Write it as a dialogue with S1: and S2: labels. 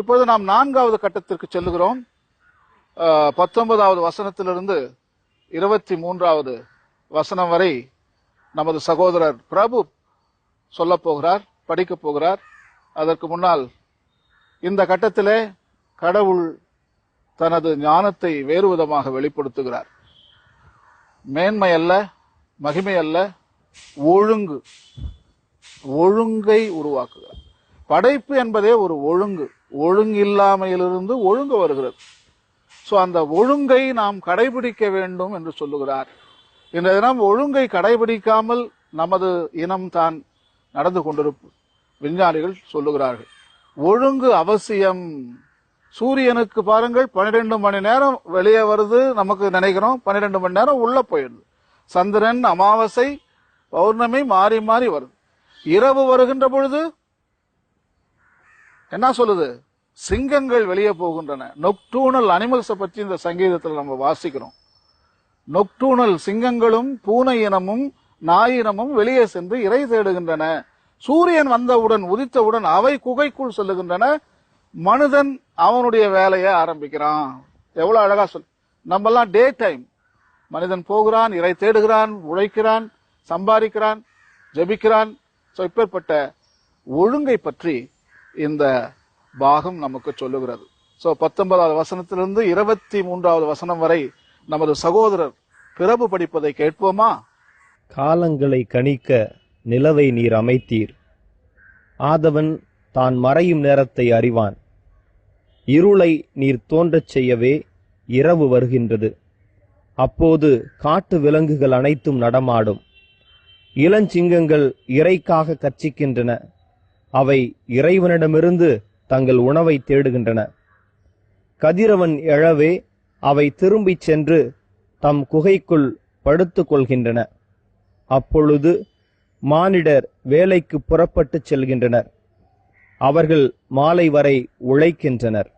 S1: இப்பொழுது நாம் நான்காவது கட்டத்திற்கு செல்லுகிறோம். பத்தொன்பதாவது வசனத்திலிருந்து இருபத்தி மூன்றாவது வசனம் வரை நமது சகோதரர் பிரபு சொல்லப் போகிறார் படிக்கப் போகிறார். அதற்கு முன்னால் இந்த கட்டத்திலே கடவுள் தனது ஞானத்தை வேறு விதமாக வெளிப்படுத்துகிறார். மேன்மை அல்ல மகிமை அல்ல ஒழுங்கு ஒழுங்கை உருவாக்குகிறார். படைப்பு என்பதே ஒரு ஒழுங்கு. ஒழுங்கு இல்லாமையிலிருந்து ஒழுங்கு வருகிறது. ஸோ அந்த ஒழுங்கை நாம் கடைபிடிக்க வேண்டும் என்று சொல்லுகிறார். இன்றைய தினம் ஒழுங்கை கடைபிடிக்காமல் நமது இனம் தான் நடந்து கொண்டிருப்பு விஞ்ஞானிகள் சொல்லுகிறார்கள். ஒழுங்கு அவசியம். சூரியனுக்கு பாருங்கள் பன்னிரெண்டு மணி நேரம் வெளியே வருது நமக்கு நினைக்கிறோம் பன்னிரெண்டு மணி நேரம் உள்ள போயிடுது. சந்திரன் அமாவாசை பௌர்ணமி மாறி மாறி வருது. இரவு வருகின்ற பொழுது என்ன சொல்லுது? சிங்கங்கள் வெளியே போகின்றன. நொக்டூனல் அனிமல்ஸை பற்றி இந்த சங்கீதத்தில் நம்ம வாசிக்கிறோம். நொக்டூனல் சிங்கங்களும் பூனை இனமும் நாய் இனமும் வெளியே சென்று இறை தேடுகின்றன. சூரியன் வந்தவுடன் உதித்தவுடன் அவை குகைக்குள் செல்லுகின்றன. மனிதன் அவனுடைய வேலையை ஆரம்பிக்கிறான். எவ்வளவு அழகா சொல் நம்மெல்லாம் டே டைம் மனிதன் போகிறான் இறை தேடுகிறான் உழைக்கிறான் சம்பாதிக்கிறான் ஜெபிக்கிறான். சோ இப்பேற்பட்ட ஒழுங்கை பற்றி இந்த பாகம் நமக்கு சொல்லுகிறது. சோ பத்தொன்பதாவது வசனத்திலிருந்து இருபத்தி மூன்றாவது வசனம் வரை நமது சகோதரர் பிறப்பு படிப்பதை கேட்போமா?
S2: காலங்களை கணிக்க நிலவை நீர் அமைத்தீர். ஆதவன் தான் மறையும் நேரத்தை அறிவான். இருளை நீர் தோன்றச் செய்யவே இரவு வருகின்றது. அப்போது காட்டு விலங்குகள் அனைத்தும் நடமாடும். இளஞ்சிங்கங்கள் இறைக்காக கர்ச்சிக்கின்றன அவை இறைவனிடமிருந்து தங்கள் உணவை தேடுகின்றன. கதிரவன் எழவே அவை திரும்பிச் சென்று தம் குகைக்குள் படுத்து கொள்கின்றன. அப்பொழுது மானிடர் வேலைக்கு புறப்பட்டுச் செல்கின்றனர். அவர்கள் மாலை வரை உழைக்கின்றனர்.